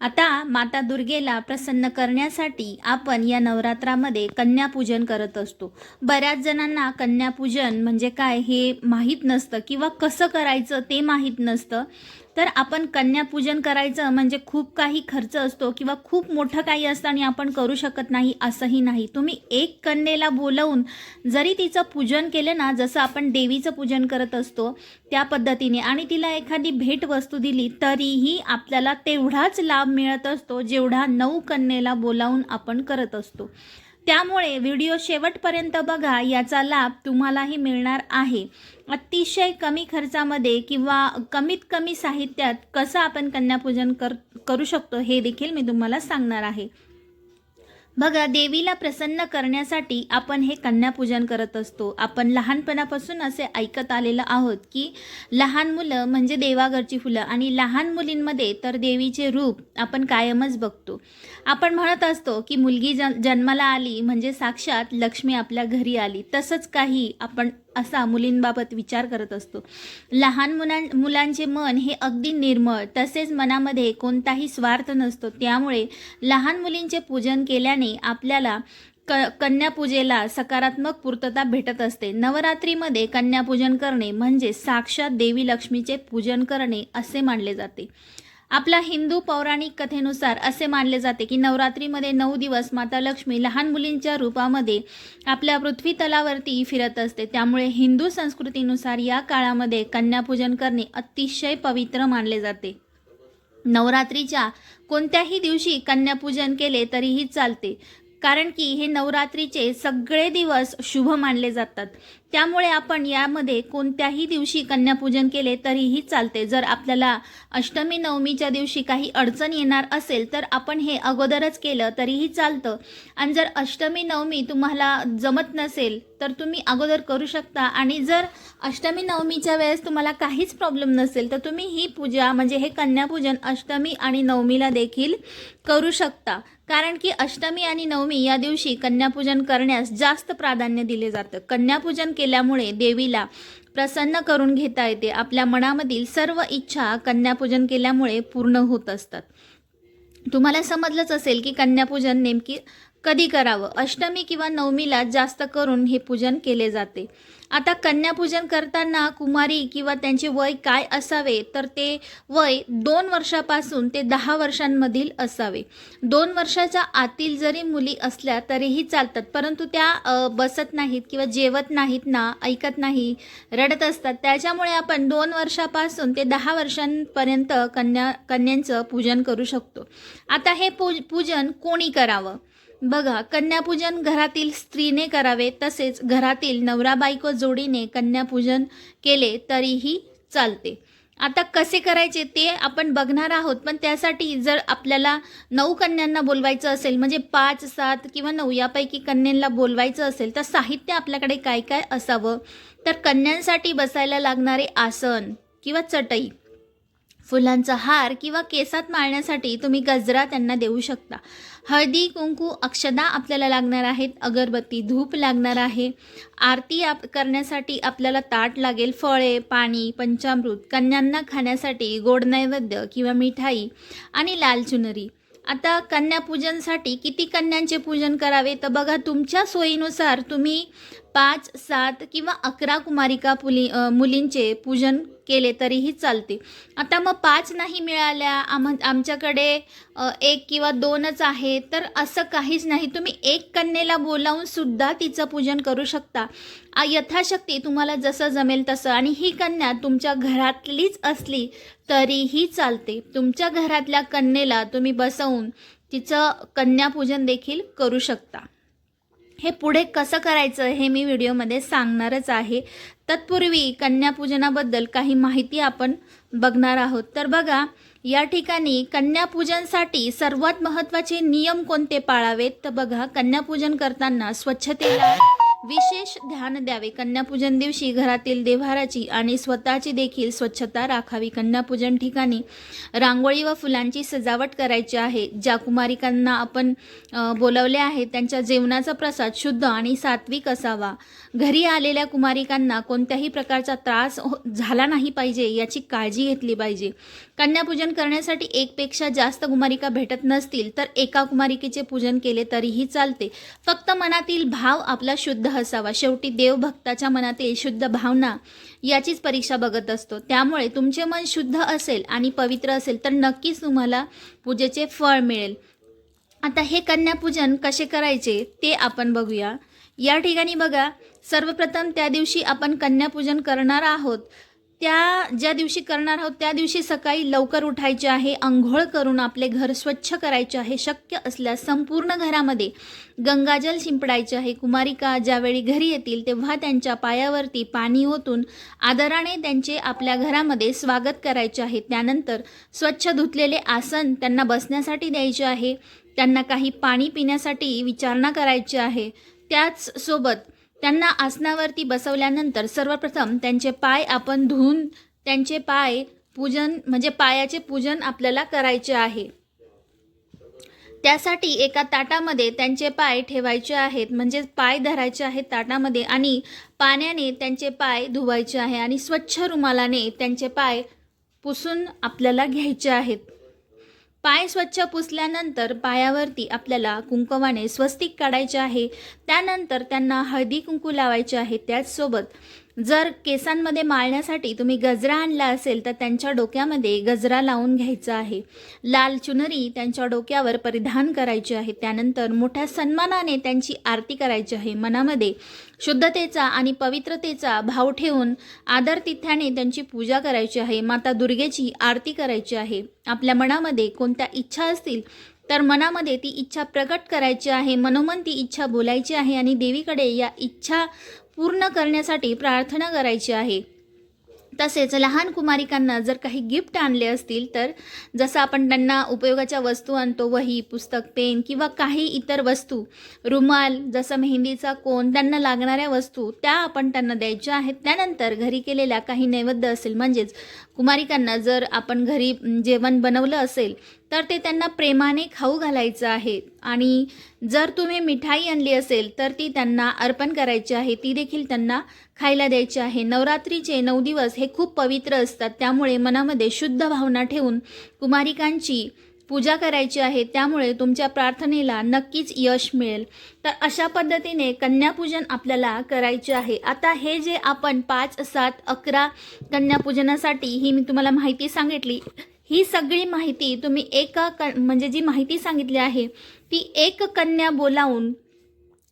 आता माता दुर्गेला प्रसन्न करण्यासाठी आपण या नवरात्रामध्ये कन्यापूजन करत असतो. बऱ्याच जणांना कन्यापूजन म्हणजे काय हे माहीत नसतं किंवा कसं करायचं ते माहीत नसतं. तर आपण कन्यापूजन करायचं म्हणजे खूप काही खर्च असतो किंवा खूप मोठं काही असतं आणि आपण करू शकत नाही असंही नाही. तुम्ही एक कन्येला बोलवून जरी तिचं पूजन केलं ना जसं आपण देवीचं पूजन करत असतो त्या पद्धतीने आणि तिला एखादी भेटवस्तू दिली तरीही आपल्याला तेवढाच लाभ मिळत असतो जेवढा नऊ कन्येला बोलावून आपण करत असतो. त्यामुळे व्हिडिओ शेवटपर्यंत बघा याचा लाभ तुम्हालाही मिळणार आहे. अतिशय कमी खर्चामध्ये किंवा कमीत कमी साहित्यात कसं आपण कन्यापूजन कर करू शकतो हे देखील मी तुम्हाला सांगणार आहे. बघा देवीला प्रसन्न करण्यासाठी आपण हे कन्यापूजन करत असतो. आपण लहानपणापासून असे ऐकत आलेलं आहोत की लहान मुलं म्हणजे देवाघरची फुलं आणि लहान मुलींमध्ये तर देवीचे रूप आपण कायमच बघतो. आपण म्हणत असतो की मुलगी जन जन्माला आली म्हणजे साक्षात लक्ष्मी आपल्या घरी आली. तसंच काही आपण असा मुलींबाबत विचार करत असतो. लहान मुलां मुलांचे मन हे अगदी निर्मळ तसेच मनामध्ये कोणताही स्वार्थ नसतो. त्यामुळे लहान मुलींचे पूजन केल्याने आपल्याला क कन्यापूजेला सकारात्मक पूर्तता भेटत असते. नवरात्रीमध्ये कन्यापूजन करणे म्हणजे साक्षात देवी लक्ष्मीचे पूजन करणे असे मानले जाते. आपला हिंदू पौराणिक कथेनुसार असे मानले जाते की नवरात्रीमध्ये नऊ दिवस माता लक्ष्मी लहान मुलींच्या रूपामध्ये आपल्या पृथ्वी तलावरती फिरत असते. त्यामुळे हिंदू संस्कृतीनुसार या काळामध्ये कन्यापूजन करणे अतिशय पवित्र मानले जाते. नवरात्रीच्या कोणत्याही दिवशी कन्यापूजन केले तरीही चालते. कारण की हे नवरात्रीचे सगळे दिवस शुभ मानले जातात. त्यामुळे आपण यामध्ये कोणत्याही दिवशी कन्यापूजन केले तरीही चालते. जर आपल्याला अष्टमी नवमीच्या दिवशी काही अडचण येणार असेल तर आपण हे अगोदरच केलं तरीही चालतं. आणि जर अष्टमी नवमी तुम्हाला जमत नसेल तर तुम्ही अगोदर करू शकता. आणि जर अष्टमी नवमीच्या वेळेस तुम्हाला काहीच प्रॉब्लेम नसेल तर तुम्ही ही पूजा म्हणजे हे कन्यापूजन अष्टमी आणि नवमीला देखील करू शकता. कारण की अष्टमी आणि नवमी या दिवशी कन्यापूजन करण्यास जास्त प्राधान्य दिले जातं. कन्यापूजन केल्यामुळे देवीला प्रसन्न करून घेता येते. आपल्या मनामधील सर्व इच्छा कन्यापूजन केल्यामुळे पूर्ण होत असतात. तुम्हाला समजलंच असेल की कन्यापूजन नेमकी कधी करावं? अष्टमी किंवा नवमीला जास्त करून हे पूजन केले जाते. आता कन्यापूजन करताना कुमारी किंवा त्यांचे वय काय असावे? तर ते वय दोन वर्षापासून ते दहा वर्षांमधील असावे. दोन वर्षाच्या आतील जरी मुली असल्या तरीही चालतात. परंतु त्या बसत नाहीत किंवा जेवत नाहीत ना ऐकत नाही रडत असतात. त्याच्यामुळे आपण दोन वर्षापासून ते दहा वर्षांपर्यंत कन्या कन्यांचं पूजन करू शकतो. आता हे पूज पूजन कोणी करावं? बघा कन्यापूजन घरातील स्त्रीने करावे तसेच घरातील नवरा बायको जोडीने कन्यापूजन केले तरीही चालते. आता कसे करायचे ते आपण बघणार आहोत पण त्यासाठी जर आपल्याला नऊ कन्यांना बोलवायचं असेल म्हणजे पाच सात किंवा नऊ यापैकी कन्यांना बोलवायचं असेल तर साहित्य आपल्याकडे काय काय असावं? तर कन्यांसाठी बसायला लागणारे आसन किंवा चटई. फुलांचा हार किंवा केसात माळण्यासाठी तुम्ही गजरा त्यांना देऊ शकता. हळदी कुंकू अक्षदा आपल्याला लागणार आहेत. अगरबत्ती धूप लागणार आहे. आरती आप करण्यासाठी आपल्याला ताट लागेल. फळे पाणी पंचामृत कन्यांना खाण्यासाठी गोड नैवेद्य किंवा मिठाई आणि लाल चुनरी. आता कन्यापूजनसाठी किती कन्यांचे पूजन करावे? तर बघा तुमच्या सोयीनुसार तुम्ही पाच सात किंवा अकरा कुमारिका पुली मुलींचे पूजन केले तरीही चालते. आता मग पाच नाही मिळाल्या आम आमच्याकडे एक किंवा दोनच आहे तर असं काहीच नाही. तुम्ही एक कन्येला बोलावून सुद्धा तिचं पूजन करू शकता. यथाशक्ती तुम्हाला जसं जमेल तसं. आणि ही कन्या तुमच्या घरातलीच असली तरीही चालते. तुमच्या घरातल्या कन्येला तुम्ही बसवून तिचं कन्यापूजन देखील करू शकता. हे पुढे कसं करायचं हे मी व्हिडिओमध्ये सांगणारच आहे. तत्पूर्वी कन्यापूजनाबद्दल काही माहिती आपण बघणार आहोत. तर बघा या ठिकाणी कन्यापूजनसाठी सर्वात महत्त्वाचे नियम कोणते पाळावेत? तर बघा कन्यापूजन करताना स्वच्छतेला विशेष ध्यान द्यावे. कन्यापूजन दिवशी घरातील देव्हाराची आणि स्वतःची देखील स्वच्छता राखावी. कन्यापूजन ठिकाणी रांगोळी व फुलांची सजावट करायची आहे. ज्या कुमारिकांना आपण बोलवले आहे त्यांच्या जेवणाचा प्रसाद शुद्ध आणि सात्विक असावा. घरी आलेल्या कुमारिकांना कोणत्याही प्रकारचा त्रास हो- झाला नाही पाहिजे याची काळजी घेतली पाहिजे. कन्यापूजन करण्यासाठी एकपेक्षा जास्त कुमारिका भेटत नसतील तर एका कुमारिकेचे पूजन केले तरीही चालते. फक्त मनातील भाव आपला शुद्ध असावा. शेवटी देवभक्ताच्या मनातील शुद्ध भावना याचीच परीक्षा बघत असतो. त्यामुळे तुमचे मन शुद्ध असेल आणि पवित्र असेल तर नक्कीच तुम्हाला पूजेचे फळ मिळेल. आता हे कन्यापूजन कसे करायचे ते आपण बघूया. या ठिकाणी बघा सर्वप्रथम त्या दिवशी आपण कन्यापूजन करणार आहोत. त्या ज्या दिवशी करणार आहोत त्या दिवशी सकाळी लवकर उठायचे आहे आंघोळ करून आपले घर स्वच्छ करायचे आहे शक्य असल्यास संपूर्ण घरामध्ये गंगाजल शिंपडायचे आहे. कुमारिका ज्यावेळी घरी येतील तेव्हा त्यांच्या पायावरती पाणी ओतून आदराने त्यांचे आपल्या घरामध्ये स्वागत करायचे आहे. त्यानंतर स्वच्छ धुतलेले आसन त्यांना बसण्यासाठी द्यायचे आहे. त्यांना काही पाणी पिण्यासाठी विचारणा करायची आहे. त्याचसोबत त्यांना आसनावरती बसवल्यानंतर सर्वप्रथम त्यांचे पाय आपण धुवून त्यांचे पाय पूजन म्हणजे पायाचे पूजन आपल्याला करायचे आहे. त्यासाठी एका ताटामध्ये त्यांचे पाय ठेवायचे आहेत म्हणजे पाय धरायचे आहेत ताटामध्ये आणि पाण्याने त्यांचे पाय धुवायचे आहे आणि स्वच्छ रुमालाने त्यांचे पाय पुसून आपल्याला घ्यायचे आहेत. पाय स्वच्छ पुसल्यानंतर पायावरती आपल्याला कुंकवाने स्वस्तिक काढायचे आहे. त्यानंतर त्यांना हळदी कुंकू लावायचे आहे. त्याचसोबत जर केसांमध्ये माळण्यासाठी तुम्ही गजरा आणला असेल तर त्यांच्या डोक्यामध्ये गजरा लावून घ्यायचा आहे. लाल चुनरी त्यांच्या डोक्यावर परिधान करायची आहे. त्यानंतर मोठ्या सन्मानाने त्यांची आरती करायची आहे. मनामध्ये शुद्धतेचा आणि पवित्रतेचा भाव ठेवून आदरतिथ्याने त्यांची पूजा करायची आहे. माता दुर्गेची आरती करायची आहे. आपल्या मनामध्ये कोणत्या इच्छा असतील तर मनामध्ये ती इच्छा प्रकट करायची आहे. मनोमन ती इच्छा बोलायची आहे आणि देवीकडे या इच्छा पूर्ण करण्यासाठी प्रार्थना करायची आहे. तसेच लहान कुमारिकांना जर काही गिफ्ट आणले असतील तर जसं आपण त्यांना उपयोगाच्या वस्तू आणतो वही पुस्तक पेन किंवा काही इतर वस्तू रुमाल जसं मेहंदीचा कोण त्यांना लागणाऱ्या वस्तू त्या आपण त्यांना द्यायच्या आहेत. त्यानंतर घरी केलेल्या काही नैवेद्य असेल म्हणजेच कुमारिकांना जर आपण घरी जेवण बनवलं असेल तर ते त्यांना प्रेमाने खाऊ घालायचं आहे. आणि जर तुम्ही मिठाई आणली असेल तर ती त्यांना अर्पण करायची आहे. ती देखील त्यांना खायला द्यायची आहे. नवरात्रीचे नऊ दिवस हे खूप पवित्र असतात. त्यामुळे मनामध्ये शुद्ध भावना ठेवून कुमारिकांची पूजा करायची आहे. त्यामुळे तुमच्या प्रार्थनेला नक्कीच यश मिळेल. तर अशा पद्धतीने कन्यापूजन आपल्याला करायचे आहे. आता हे जे आपण पाच सात अकरा कन्यापूजनासाठी ही मी तुम्हाला माहिती सांगितली ही सगळी माहिती तुम्ही एका क म्हणजे जी माहिती सांगितली आहे ती एक कन्या बोलावून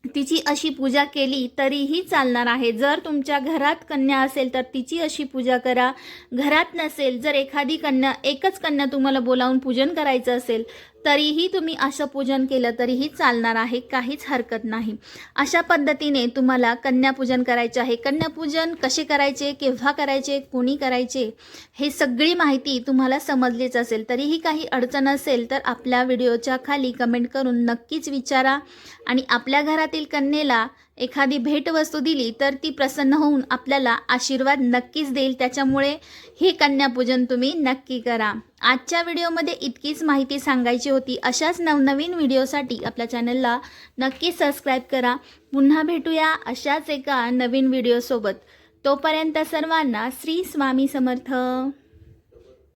तिची अशी पूजा केली तरीही चालणार आहे. जर तुमच्या घरात कन्या असेल तर तिची अशी पूजा करा. घरात नसेल जर एखादी कन्या एकच कन्या तुम्हाला बोलावून पूजन करायचं असेल तरीही तुम्ही असं पूजन केलं तरीही चालणार आहे काहीच हरकत नाही. अशा पद्धतीने तुम्हाला कन्यापूजन करायचे आहे. कन्यापूजन कसे करायचे केव्हा करायचे कोणी करायचे हे सगळी माहिती तुम्हाला समजलीच असेल. तरीही काही अडचण असेल तर आपल्या व्हिडिओच्या खाली कमेंट करून नक्कीच विचारा आणि आपल्या घरातील कन्येला एखादी भेटवस्तू दिली तर ती प्रसन्न होऊन आपल्याला आशीर्वाद नक्कीच देईल. त्याच्यामुळे हे कन्यापूजन तुम्ही नक्की करा. आजच्या व्हिडिओमध्ये इतकीच माहिती सांगायची होती. अशाच नवनवीन व्हिडिओसाठी आपल्या चॅनलला नक्की सबस्क्राईब करा. पुन्हा भेटूया अशाच एका नवीन व्हिडिओसोबत. तोपर्यंत सर्वांना श्री स्वामी समर्थ.